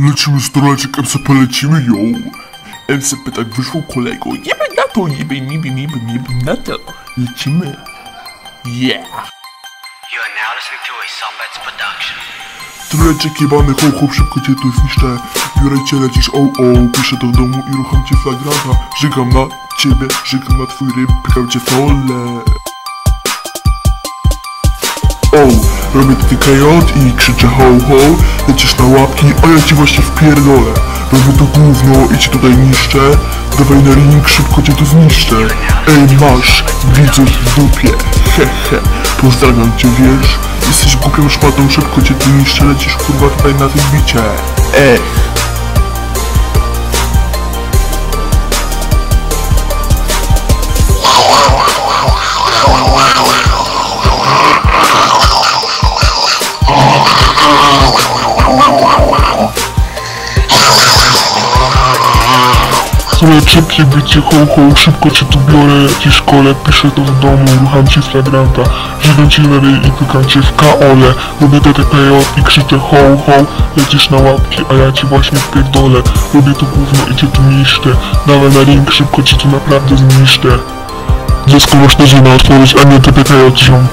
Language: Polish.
Lecimy z Toralczyk MCP, lecimy ją. MCP tak wyszło kolego. Jeby na to, jeby, niby, niby, niby na to. Lecimy. Yeah. You are now listening to a Sombets production. Toralczyk jebany, ho, ho, szybko cię tu zniszczę. Biorę cię, lecisz, o, o. Piszę to w domu i rucham cię flagranta. Żygam na ciebie, żygam na twój ryb, pykam cię w tole. O, robię KJ i krzyczę ho ho Lecisz na łapki, a ja ci właśnie wpierdolę. Robię to gówno i cię tutaj niszczę. Dawaj na ring, szybko cię tu zniszczę. Ej masz, widzów w dupie. He he, pozdrawiam cię wiesz? Jesteś głupią szmatą, szybko cię tu niszczę. Lecisz kurwa tutaj na tym bicie Ech Leczybkie bicie ho ho, szybko cię tu biorę. Ci szkole, piszę to w domu, rucham ci flagranta. Żygam ci na ryj i pykam cię w kaole. Robię TTPJ i krzyczę ho ho. Lecisz na łapki, a ja ci właśnie wpierdolę Robię to gówno i cię tu niszczę. Dawaj na ring, szybko cię tu naprawdę zniszczę. Dziecko masz na otworzyć, a nie TTPJ ziom